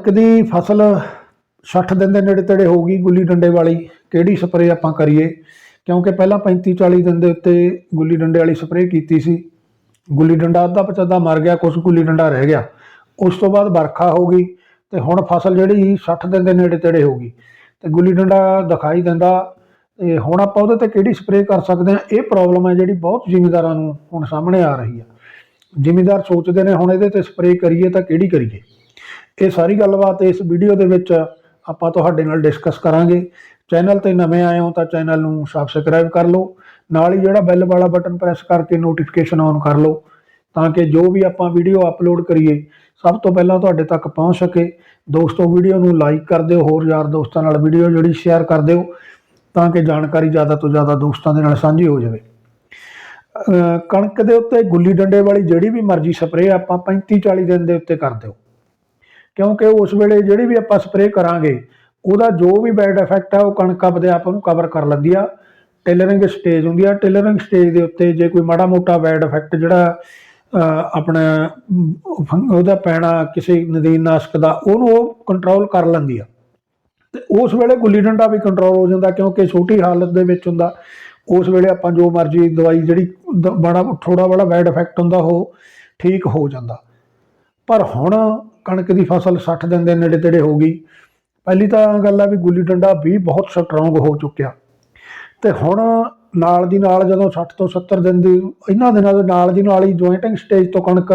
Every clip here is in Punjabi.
ਕਣਕ ਦੀ ਫਸਲ 60 ਦਿਨ ਦੇ ਨੇੜੇ ਤੇੜੇ ਹੋ ਗਈ ਗੁੱਲੀ ਡੰਡੇ ਵਾਲੀ। ਕਿਹੜੀ ਸਪਰੇਅ ਆਪਾਂ ਕਰੀਏ? ਕਿਉਂਕਿ ਪਹਿਲਾਂ 35 40 ਦਿਨ ਦੇ ਉੱਤੇ ਗੁੱਲੀ ਡੰਡੇ ਵਾਲੀ ਸਪਰੇਅ ਕੀਤੀ ਸੀ। ਗੁੱਲੀ ਡੰਡਾ ਅੱਧਾ ਪਚੱਦਾ ਮਰ ਗਿਆ ਕੁਝ ਗੁੱਲੀ ਡੰਡਾ ਰਹਿ ਗਿਆ। ਉਸ ਤੋਂ ਬਾਅਦ ਵਰਖਾ ਹੋ ਗਈ ਤੇ ਹੁਣ ਫਸਲ ਜਿਹੜੀ 60 ਦਿਨ ਦੇ ਨੇੜੇ ਤੇੜੇ ਹੋ ਗਈ ਤੇ ਗੁੱਲੀ ਡੰਡਾ ਦਿਖਾਈ ਦਿੰਦਾ। ਤੇ ਹੁਣ ਆਪਾਂ ਉਹਦੇ ਤੇ ਕਿਹੜੀ ਸਪਰੇਅ ਕਰ ਸਕਦੇ ਹਾਂ? ਇਹ ਪ੍ਰੋਬਲਮ ਹੈ ਜਿਹੜੀ ਬਹੁਤ ਜ਼ਿਮੀਦਾਰਾਂ ਨੂੰ ਹੁਣ ਸਾਹਮਣੇ ਆ ਰਹੀ ਹੈ ਜ਼ਿਮੀਦਾਰ ਸੋਚਦੇ ਨੇ ਹੁਣ ਇਹਦੇ ਤੇ ਸਪਰੇਅ ਕਰੀਏ ਤਾਂ ਕਿਹੜੀ ਕਰੀਏ? ਇਹ ਸਾਰੀ ਗੱਲਬਾਤ ਇਸ ਵੀਡੀਓ ਦੇ ਵਿੱਚ ਆਪਾਂ ਤੁਹਾਡੇ ਨਾਲ ਡਿਸਕਸ ਕਰਾਂਗੇ। ਚੈਨਲ ਤੇ ਨਵੇਂ ਆਏ ਹੋ ਤਾਂ ਚੈਨਲ ਨੂੰ ਸਬਸਕ੍ਰਾਈਬ ਕਰ ਲਓ। ਨਾਲ ਹੀ ਜਿਹੜਾ ਬੈਲ ਵਾਲਾ ਬਟਨ ਪ੍ਰੈਸ ਕਰਕੇ ਨੋਟੀਫਿਕੇਸ਼ਨ ਔਨ ਕਰ ਲਓ ਤਾਂ ਕਿ ਜੋ ਵੀ ਆਪਾਂ ਵੀਡੀਓ ਅਪਲੋਡ ਕਰੀਏ, ਸਭ ਤੋਂ ਪਹਿਲਾਂ ਤੁਹਾਡੇ ਤੱਕ ਪਹੁੰਚ ਸਕੇ। ਦੋਸਤੋ, ਵੀਡੀਓ ਨੂੰ ਲਾਈਕ ਕਰ ਦਿਓ, ਹੋਰ ਯਾਰ ਦੋਸਤਾਂ ਨਾਲ ਵੀਡੀਓ ਜਿਹੜੀ ਸ਼ੇਅਰ ਕਰ ਦਿਓ ਤਾਂ ਕਿ ਜਾਣਕਾਰੀ ਜ਼ਿਆਦਾ ਤੋਂ ਜ਼ਿਆਦਾ ਦੋਸਤਾਂ ਦੇ ਨਾਲ ਸਾਂਝੀ ਹੋ ਜਾਵੇ। ਕਣਕ ਦੇ ਉੱਤੇ ਗੁੱਲੀ ਡੰਡੇ ਵਾਲੀ ਜਿਹੜੀ ਵੀ ਮਰਜ਼ੀ ਸਪਰੇਅ ਆਪਾਂ 35 40 ਦਿਨ ਦੇ ਉੱਤੇ ਕਰ ਦਿਓ। ਕਿਉਂਕਿ ਉਸ ਵੇਲੇ ਜਿਹੜੀ ਵੀ ਆਪਾਂ ਸਪਰੇਅ ਕਰਾਂਗੇ ਉਹਦਾ ਜੋ ਵੀ ਬੈਡ ਇਫੈਕਟ ਆ ਉਹ ਕਣਕ ਆਪਦੇ ਆਪ ਨੂੰ ਕਵਰ ਕਰ ਲੈਂਦੀ ਆ ਟੇਲਰਿੰਗ ਸਟੇਜ ਹੁੰਦੀ ਆ। ਟੇਲਰਿੰਗ ਸਟੇਜ ਦੇ ਉੱਤੇ ਜੇ ਕੋਈ ਮਾੜਾ ਮੋਟਾ ਬੈਡ ਇਫੈਕਟ ਜਿਹੜਾ ਆਪਣਾ ਅਮ, ਉਹਦਾ ਪੈਣਾ ਕਿਸੇ ਨਦੀਨ ਨਾਸਕ ਦਾ ਉਹਨੂੰ ਉਹ ਕੰਟਰੋਲ ਕਰ ਲੈਂਦੀ ਆ। ਤੇ ਉਸ ਵੇਲੇ ਗੁੱਲੀ ਡੰਡਾ ਵੀ ਕੰਟਰੋਲ ਹੋ ਜਾਂਦਾ ਕਿਉਂਕਿ ਛੋਟੀ ਹਾਲਤ ਦੇ ਵਿੱਚ ਹੁੰਦਾ। ਉਸ ਵੇਲੇ ਆਪਾਂ ਜੋ ਮਰਜ਼ੀ ਦਵਾਈ ਜਿਹੜੀ ਦ- ਬੜਾ ਥੋੜਾ ਬੜਾ ਬੈਡ ਇਫੈਕਟ ਹੁੰਦਾ ਉਹ ਠੀਕ ਹੋ ਜਾਂਦਾ। ਪਰ ਹੁਣ ਕਣਕ ਦੀ ਫਸਲ 60 ਦਿਨ ਦੇ ਨੇੜੇ ਤੇੜੇ ਹੋ ਗਈ। ਪਹਿਲੀ ਤਾਂ ਗੱਲ ਆ ਵੀ ਗੁੱਲੀ ਡੰਡਾ ਵੀ ਬਹੁਤ ਸਟਰੋਂਗ ਹੋ ਚੁੱਕਿਆ। ਤੇ ਹੁਣ ਨਾਲ ਦੀ ਨਾਲ ਜਦੋਂ 60 ਤੋਂ 70 ਦਿਨ ਦੀ, ਇਹਨਾਂ ਦਿਨਾਂ ਦੇ ਨਾਲ ਦੀ ਨਾਲ ਹੀ ਜੁਆਇੰਟਿੰਗ ਸਟੇਜ ਤੋਂ ਕਣਕ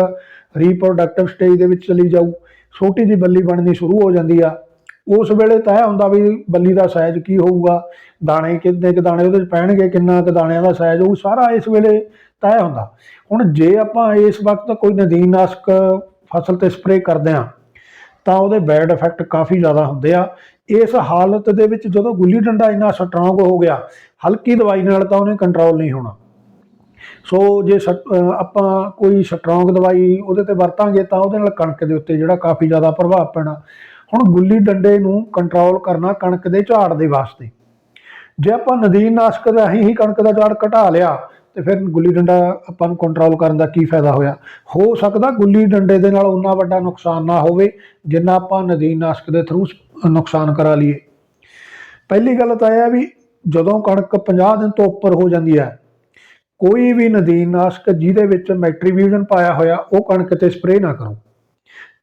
ਰੀਪਰੋਡਕਟਿਵ ਸਟੇਜ ਦੇ ਵਿੱਚ ਚਲੀ ਜਾਊ। ਛੋਟੀ ਜੀ ਬੱਲੀ ਬਣਨੀ ਸ਼ੁਰੂ ਹੋ ਜਾਂਦੀ ਆ। ਉਸ ਵੇਲੇ ਤੈਅ ਹੁੰਦਾ ਵੀ ਬੱਲੀ ਦਾ ਸਾਈਜ਼ ਕੀ ਹੋਊਗਾ, ਦਾਣੇ ਕਿੰਨੇ ਕੁ ਦਾਣੇ ਉਹਦੇ 'ਚ ਪੈਣਗੇ, ਕਿੰਨਾ ਕੁ ਦਾਣਿਆਂ ਦਾ ਸਾਈਜ਼ ਹੋਊ, ਸਾਰਾ ਇਸ ਵੇਲੇ ਤੈਅ ਹੁੰਦਾ। ਹੁਣ ਜੇ ਆਪਾਂ ਇਸ ਵਕਤ ਕੋਈ ਨਦੀਨਨਾਸ਼ਕ ਫਸਲ ਤੇ ਸਪਰੇਅ ਕਰਦੇ ਆ ਤਾਂ ਉਹਦੇ ਬੈਡ ਇਫੈਕਟ ਕਾਫੀ ਜ਼ਿਆਦਾ ਹੁੰਦੇ ਆ। ਇਸ ਹਾਲਤ ਦੇ ਵਿੱਚ ਜਦੋਂ ਗੁੱਲੀ ਡੰਡਾ ਇੰਨਾ ਸਟਰੋਂਗ ਹੋ ਗਿਆ, ਹਲਕੀ ਦਵਾਈ ਨਾਲ ਤਾਂ ਉਹਨੇ ਕੰਟਰੋਲ ਨਹੀਂ ਹੋਣਾ। ਸੋ ਜੇ ਸਟ- ਆਪਾਂ ਕੋਈ ਸਟਰੋਂਗ ਦਵਾਈ ਉਹਦੇ ਤੇ ਵਰਤਾਂਗੇ ਤਾਂ ਉਹਦੇ ਨਾਲ ਕਣਕ ਦੇ ਉੱਤੇ ਜਿਹੜਾ ਕਾਫੀ ਜ਼ਿਆਦਾ ਪ੍ਰਭਾਵ ਪੈਣਾ। ਹੁਣ ਗੁੱਲੀ ਡੰਡੇ ਨੂੰ ਕੰਟਰੋਲ ਕਰਨਾ ਕਣਕ ਦੇ ਝਾੜ ਦੇ ਵਾਸਤੇ। ਜੇ ਆਪਾਂ ਨਦੀਨ ਨਦੀਨਨਾਸ਼ਕ ਰਾਹੀਂ ਹੀ ਕਣਕ ਦਾ ਝਾੜ ਘਟਾ ਲਿਆ ਤੇ ਫਿਰ ਗੁੱਲੀ ਡੰਡਾ ਆਪਾਂ ਨੂੰ ਕੰਟਰੋਲ ਕਰਨ ਦਾ ਕੀ ਫਾਇਦਾ ਹੋਇਆ? ਹੋ ਸਕਦਾ ਗੁੱਲੀ ਡੰਡੇ ਦੇ ਨਾਲ ਉਨਾ ਵੱਡਾ ਨੁਕਸਾਨ ਨਾ ਹੋਵੇ ਜਿੰਨਾ ਆਪਾਂ ਨਦੀਨ ਨਾਸ਼ਕ ਦੇ ਥਰੂ ਨੁਕਸਾਨ ਕਰਾ ਲਈਏ। ਪਹਿਲੀ ਗੱਲ ਤਾਂ ਇਹ ਹੈ ਵੀ ਜਦੋਂ ਕਣਕ 50 ਦਿਨ ਤੋਂ ਉੱਪਰ ਹੋ ਜਾਂਦੀ ਹੈ ਕੋਈ ਵੀ ਨਦੀਨ ਨਾਸ਼ਕ ਜਿਹਦੇ ਵਿੱਚ ਮੈਟਰੀਵਿਊਜ਼ਨ ਪਾਇਆ ਹੋਇਆ ਉਹ ਕਣਕ ਤੇ ਸਪਰੇਅ ਨਾ ਕਰੋ।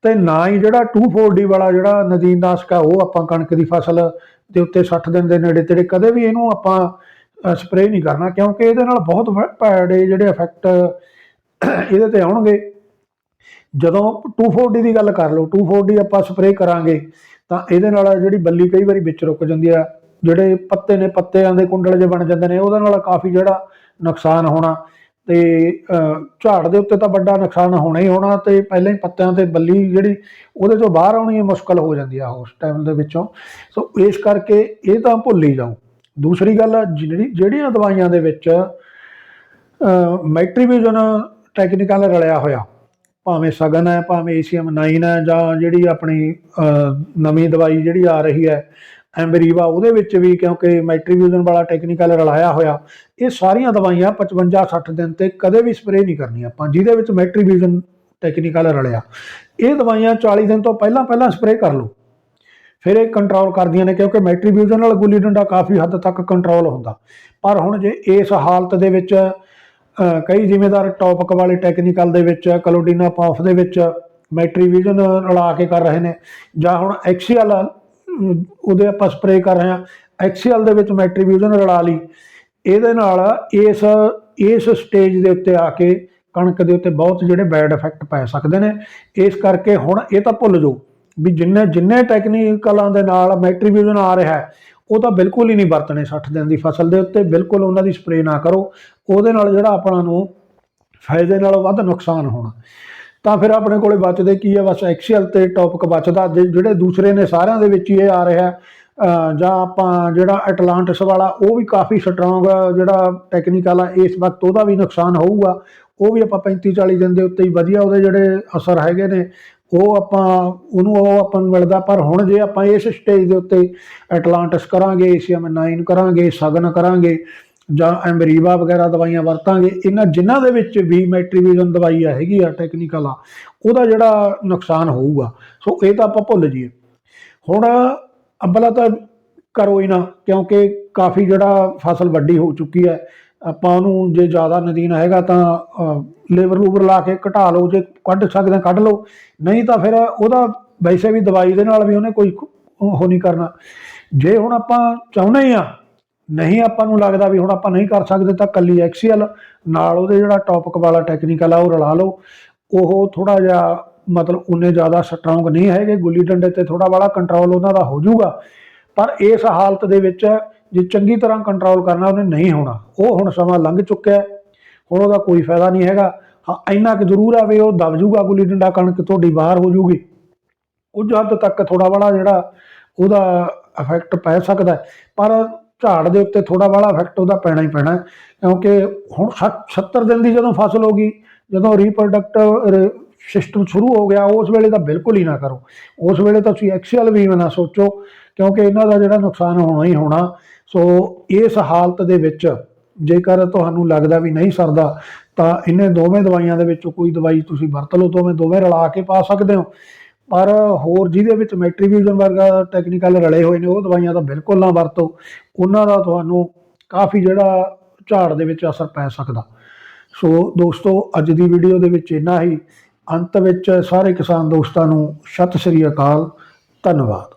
ਤੇ ਨਾ ਹੀ ਜਿਹੜਾ 2,4-D ਵਾਲਾ ਜਿਹੜਾ ਨਦੀਨ ਨਾਸ਼ਕ ਆ ਉਹ ਆਪਾਂ ਕਣਕ ਦੀ ਫਸਲ ਦੇ ਉੱਤੇ 60 ਦਿਨ ਦੇ ਨੇੜੇ ਤੇੜੇ ਕਦੇ ਵੀ ਇਹਨੂੰ ਆਪਾਂ ਸਪਰੇਅ ਨਹੀਂ ਕਰਨਾ ਕਿਉਂਕਿ ਇਹਦੇ ਨਾਲ ਬਹੁਤ ਭੈੜੇ ਜਿਹੜੇ ਇਫੈਕਟ ਇਹਦੇ ਤੇ ਆਉਣਗੇ। ਜਦੋਂ 2,4-D ਦੀ ਗੱਲ ਕਰ ਲਓ 2,4-D ਆਪਾਂ ਸਪਰੇਅ ਕਰਾਂਗੇ ਤਾਂ ਇਹਦੇ ਨਾਲ ਜਿਹੜੀ ਬੱਲੀ ਕਈ ਵਾਰੀ ਵਿੱਚ ਰੁਕ ਜਾਂਦੀ ਆ ਜਿਹੜੇ ਪੱਤੇ ਨੇ ਪੱਤਿਆਂ ਦੇ ਕੁੰਡਲ ਜੇ ਬਣ ਜਾਂਦੇ ਨੇ ਉਹਦੇ ਨਾਲ ਕਾਫੀ ਜਿਹੜਾ ਨੁਕਸਾਨ ਹੋਣਾ। ਤੇ ਝਾੜ ਦੇ ਉੱਤੇ ਤਾਂ ਵੱਡਾ ਨੁਕਸਾਨ ਹੋਣਾ ਹੀ ਹੋਣਾ ਤੇ ਪਹਿਲਾਂ ਹੀ ਪੱਤਿਆਂ ਤੇ ਬੱਲੀ ਜਿਹੜੀ ਉਹਦੇ ਚੋਂ ਬਾਹਰ ਆਉਣੀ ਹੈ ਮੁਸ਼ਕਲ ਹੋ ਜਾਂਦੀ ਆ ਉਸ ਟਾਈਮ ਦੇ ਵਿੱਚੋਂ। ਸੋ ਇਸ ਕਰਕੇ ਇਹ ਤਾਂ ਭੁੱਲ ਹੀ ਜਾਓ। ਦੂਸਰੀ ਗੱਲ ਜਿਹੜੀ ਜਿਹੜੀਆਂ ਦਵਾਈਆਂ ਦੇ ਵਿੱਚ ਮੈਟਰੀਵਿਜ਼ਨ ਟੈਕਨੀਕਲ ਰਲਿਆ ਹੋਇਆ, ਭਾਵੇਂ ਸਗਨ ਹੈ, ਭਾਵੇਂ ਏਸੀਐਮ 9 ਹੈ, ਜਾਂ ਜਿਹੜੀ ਆਪਣੀ ਨਵੀਂ ਦਵਾਈ ਜਿਹੜੀ ਆ ਰਹੀ ਹੈ, ਐਮਰੀਵਾ, ਉਹਦੇ ਵਿੱਚ ਵੀ ਕਿਉਂਕਿ ਮੈਟਰੀਵਿਜ਼ਨ ਵਾਲਾ ਟੈਕਨੀਕਲ ਰਲਾਇਆ ਹੋਇਆ, ਇਹ ਸਾਰੀਆਂ ਦਵਾਈਆਂ 55 60 ਦਿਨ ਤੇ ਕਦੇ ਵੀ ਸਪਰੇਅ ਨਹੀਂ ਕਰਨੀ ਆਪਾਂ ਜਿਹਦੇ ਵਿੱਚ ਮੈਟਰੀਵਿਜ਼ਨ ਟੈਕਨੀਕਲ ਰਲਿਆ, ਇਹ ਦਵਾਈਆਂ 40 ਦਿਨ ਤੋਂ ਪਹਿਲਾਂ ਪਹਿਲਾਂ ਸਪਰੇਅ ਕਰ ਲਓ। ਫਿਰ ਇਹ ਕੰਟਰੋਲ ਕਰਦੀਆਂ ਨੇ ਕਿਉਂਕਿ ਮੈਟਰੀਵਿਊਜ਼ਨ ਨਾਲ ਗੁੱਲੀ ਡੰਡਾ ਕਾਫੀ ਹੱਦ ਤੱਕ ਕੰਟਰੋਲ ਹੁੰਦਾ। ਪਰ ਹੁਣ ਜੇ ਇਸ ਹਾਲਤ ਦੇ ਵਿੱਚ ਕਈ ਜ਼ਿੰਮੇਦਾਰ ਟੌਪਿਕ ਵਾਲੇ ਟੈਕਨੀਕਲ ਦੇ ਵਿੱਚ, ਕਲੋਡੀਨਾ ਪਾਫ ਦੇ ਵਿੱਚ ਮੈਟਰੀਵਿਊਜ਼ਨ ਰਲਾ ਕੇ ਕਰ ਰਹੇ ਨੇ, ਜਾਂ ਹੁਣ ਐਕਸੀਅਲ ਉਹਦੇ ਆਪਾਂ ਸਪਰੇਅ ਕਰ ਰਹੇ ਹਾਂ ਐਕਸੀਅਲ ਦੇ ਵਿੱਚ ਮੈਟਰੀਵਿਊਜ਼ਨ ਰਲਾ ਲਈ, ਇਹਦੇ ਨਾਲ ਇਸ ਇਸ ਸਟੇਜ ਦੇ ਉੱਤੇ ਆ ਕੇ ਕਣਕ ਦੇ ਉੱਤੇ ਬਹੁਤ ਜਿਹੜੇ ਬੈਡ ਇਫੈਕਟ ਪੈ ਸਕਦੇ ਨੇ। ਇਸ ਕਰਕੇ ਹੁਣ ਇਹ ਤਾਂ ਭੁੱਲ ਜਾਓ। ਵੀ ਜਿੰਨੇ ਜਿੰਨੇ ਟੈਕਨੀਕਲਾਂ ਦੇ ਨਾਲ ਮੈਟਰੀਵਿਊਜ਼ਨ ਆ ਰਿਹਾ ਹੈ, ਉਹ ਤਾਂ ਬਿਲਕੁਲ ਹੀ ਨਹੀਂ ਵਰਤਣੇ 60 ਦਿਨ ਦੀ ਫਸਲ ਦੇ ਉੱਤੇ, ਬਿਲਕੁਲ ਉਹਨਾਂ ਦੀ ਸਪਰੇਅ ਨਾ ਕਰੋ। ਉਹਦੇ ਨਾਲ ਜਿਹੜਾ ਆਪਣਾ ਨੂੰ ਫਾਇਦੇ ਨਾਲੋਂ ਵੱਧ ਨੁਕਸਾਨ ਹੋਣਾ। ਤਾਂ ਫਿਰ ਆਪਣੇ ਕੋਲੇ ਬਚਦੇ ਕੀ ਹੈ ਬਸ ਐਕਸੀਅਲ ਤੇ ਟੌਪਿਕ ਬਚਦਾ। ਜੇ- ਜਿਹੜੇ ਦੂਸਰੇ ਨੇ ਸਾਰਿਆਂ ਦੇ ਵਿੱਚ ਹੀ ਇਹ ਆ ਰਿਹਾ ਜਾਂ ਆਪਾਂ ਜਿਹੜਾ ਐਟਲਾਂਟਿਸ ਵਾਲਾ, ਉਹ ਵੀ ਕਾਫੀ ਸਟਰੋਂਗ ਜਿਹੜਾ ਟੈਕਨੀਕਲ ਆ, ਇਸ ਵਕਤ ਉਹਦਾ ਵੀ ਨੁਕਸਾਨ ਹੋਊਗਾ। ਉਹ ਵੀ ਆਪਾਂ 35 40 ਦਿਨ ਦੇ ਉੱਤੇ ਹੀ ਵਧੀਆ ਉਹਦੇ ਜਿਹੜੇ ਅਸਰ ਹੈਗੇ ਨੇ। ਉਹ ਆਪਾਂ, ਉਹਨੂੰ ਉਹ ਆਪਾਂ ਨੂੰ ਮਿਲਦਾ, ਪਰ ਹੁਣ ਜੇ ਆਪਾਂ ਇਸ ਸਟੇਜ ਦੇ ਉੱਤੇ ਐਟਲਾਂਟਿਸ ਕਰਾਂਗੇ ਏਸੀਐਮ 9 ਕਰਾਂਗੇ ਸਗਨ ਕਰਾਂਗੇ, ਜਾਂ ਐਮਰੀਵਾ ਵਗੈਰਾ ਦਵਾਈਆਂ ਵਰਤਾਂਗੇ, ਇਹਨਾਂ ਜਿਨ੍ਹਾਂ ਦੇ ਵਿੱਚ ਵੀ ਮੈਟਰੀਵਿਜ਼ਨ ਦਵਾਈ ਆ ਹੈਗੀ ਆ ਟੈਕਨੀਕਲ ਆ, ਉਹਦਾ ਜਿਹੜਾ ਨੁਕਸਾਨ ਹੋਊਗਾ। ਸੋ ਇਹ ਤਾਂ ਆਪਾਂ ਭੁੱਲ ਜਾਈਏ। ਹੁਣ ਅੰਬਲਾ ਤਾਂ ਕਰੋ ਹੀ ਨਾ, ਕਿਉਂਕਿ ਕਾਫੀ ਜਿਹੜਾ ਫਸਲ ਵੱਡੀ ਹੋ ਚੁੱਕੀ ਹੈ ਆਪਾਂ ਉਹਨੂੰ ਜੇ ਜ਼ਿਆਦਾ ਨਦੀਨ ਹੈਗਾ ਤਾਂ ਲੇਬਰ ਲੂਬਰ ਲਾ ਕੇ ਘਟਾ ਲਓ, ਜੇ ਕੱਢ ਸਕਦੇ ਹਾਂ ਕੱਢ ਲਓ। ਨਹੀਂ ਤਾਂ ਫਿਰ ਉਹਦਾ ਵੈਸੇ ਵੀ ਦਵਾਈ ਦੇ ਨਾਲ ਵੀ ਉਹਨੇ ਕੋਈ ਉਹ ਨਹੀਂ ਕਰਨਾ। ਜੇ ਹੁਣ ਆਪਾਂ ਚਾਹੁੰਦੇ ਹੀ ਆ ਨਹੀਂ ਆਪਾਂ ਨੂੰ ਲੱਗਦਾ ਵੀ ਹੁਣ ਆਪਾਂ ਨਹੀਂ ਕਰ ਸਕਦੇ ਤਾਂ ਕੱਲੀ ਐਕਸੀਐਲ, ਨਾਲ ਉਹਦੇ ਜਿਹੜਾ ਟੌਪਿਕ ਵਾਲਾ ਟੈਕਨੀਕਲ ਆ, ਉਹ ਰਲਾ ਲਓ। ਉਹ ਥੋੜਾ ਜਿਹਾ ਮਤਲਬ ਉਨੇ ਜ਼ਿਆਦਾ ਸਟਰੋਂਗ ਨਹੀਂ ਹੈਗੇ, ਗੁੱਲੀ ਡੰਡੇ ਤੇ ਥੋੜਾ ਵਾਲਾ ਕੰਟਰੋਲ ਉਹਨਾਂ ਦਾ ਹੋ ਜਾਊਗਾ। ਪਰ ਇਸ ਹਾਲਤ ਦੇ ਵਿੱਚ ਜੇ ਚੰਗੀ ਤਰ੍ਹਾਂ ਕੰਟਰੋਲ ਕਰਨਾ ਉਹਨੇ ਨਹੀਂ ਹੋਣਾ। ਉਹ ਹੁਣ ਸਮਾਂ ਲੰਘ ਚੁੱਕਿਆ ਹੁਣ ਉਹਦਾ ਕੋਈ ਫਾਇਦਾ ਨਹੀਂ ਹੈਗਾ। ਹਾਂ, ਇੰਨਾ ਕੁ ਜ਼ਰੂਰ ਆ ਵੀ ਉਹ ਦਬ ਜੂਗਾ ਗੁੱਲੀ ਡੰਡਾ ਕਣਕ, ਤੁਹਾਡੀ ਬਾਹਰ ਹੋ ਜੂਗੀ। ਕੁਝ ਹੱਦ ਤੱਕ ਥੋੜਾ ਬੜਾ ਜਿਹੜਾ ਉਹਦਾ ਇਫੈਕਟ ਪੈ ਸਕਦਾ ਪਰ ਝਾੜ ਦੇ ਉੱਤੇ ਥੋੜਾ ਬੜਾ ਇਫੈਕਟ ਉਹਦਾ ਪੈਣਾ ਹੀ ਪੈਣਾ ਕਿਉਂਕਿ ਹੁਣ 70 ਦਿਨ ਦੀ ਜਦੋਂ ਫਸਲ ਹੋ ਗਈ, ਜਦੋਂ ਰੀਪਰੋਡਕਟਿਵ ਸਿਸਟਮ ਸ਼ੁਰੂ ਹੋ ਗਿਆ, ਉਸ ਵੇਲੇ ਤਾਂ ਬਿਲਕੁਲ ਹੀ ਨਾ ਕਰੋ। ਉਸ ਵੇਲੇ ਤਾਂ ਤੁਸੀਂ ਐਕਸੀਅਲ ਵੀ ਨਾ ਸੋਚੋ, ਕਿਉਂਕਿ ਇਹਨਾਂ ਦਾ ਜਿਹੜਾ ਨੁਕਸਾਨ ਹੋਣਾ ਹੀ ਹੋਣਾ, ਸੋ ਇਸ ਹਾਲਤ ਦੇ ਵਿੱਚ ਜੇਕਰ ਤੁਹਾਨੂੰ ਲੱਗਦਾ ਵੀ ਨਹੀਂ ਸਰਦਾ, ਤਾਂ ਇਹਨੇ ਦੋਵੇਂ ਦਵਾਈਆਂ ਦੇ ਵਿੱਚੋਂ ਕੋਈ ਦਵਾਈ ਤੁਸੀਂ ਵਰਤ ਲਓ, ਦੋਵੇਂ ਦੋਵੇਂ ਰਲਾ ਕੇ ਪਾ ਸਕਦੇ ਹੋ। ਪਰ ਹੋਰ ਜਿਹਦੇ ਵਿੱਚ ਮੈਟਰੀਵਿਊਜ਼ਨ ਵਰਗਾ ਟੈਕਨੀਕਲ ਰਲੇ ਹੋਏ ਨੇ, ਉਹ ਦਵਾਈਆਂ ਤਾਂ ਬਿਲਕੁਲ ਨਾ ਵਰਤੋ। ਉਹਨਾਂ ਦਾ ਤੁਹਾਨੂੰ ਕਾਫੀ ਜਿਹੜਾ ਝਾੜ ਦੇ ਵਿੱਚ ਅਸਰ ਪੈ ਸਕਦਾ। ਸੋ ਦੋਸਤੋ, ਅੱਜ ਦੀ ਵੀਡੀਓ ਦੇ ਵਿੱਚ ਇੰਨਾ ਹੀ। ਅੰਤ ਵਿੱਚ ਸਾਰੇ ਕਿਸਾਨ ਦੋਸਤਾਂ ਨੂੰ ਸਤਿ ਸ੍ਰੀ ਅਕਾਲ ਧੰਨਵਾਦ।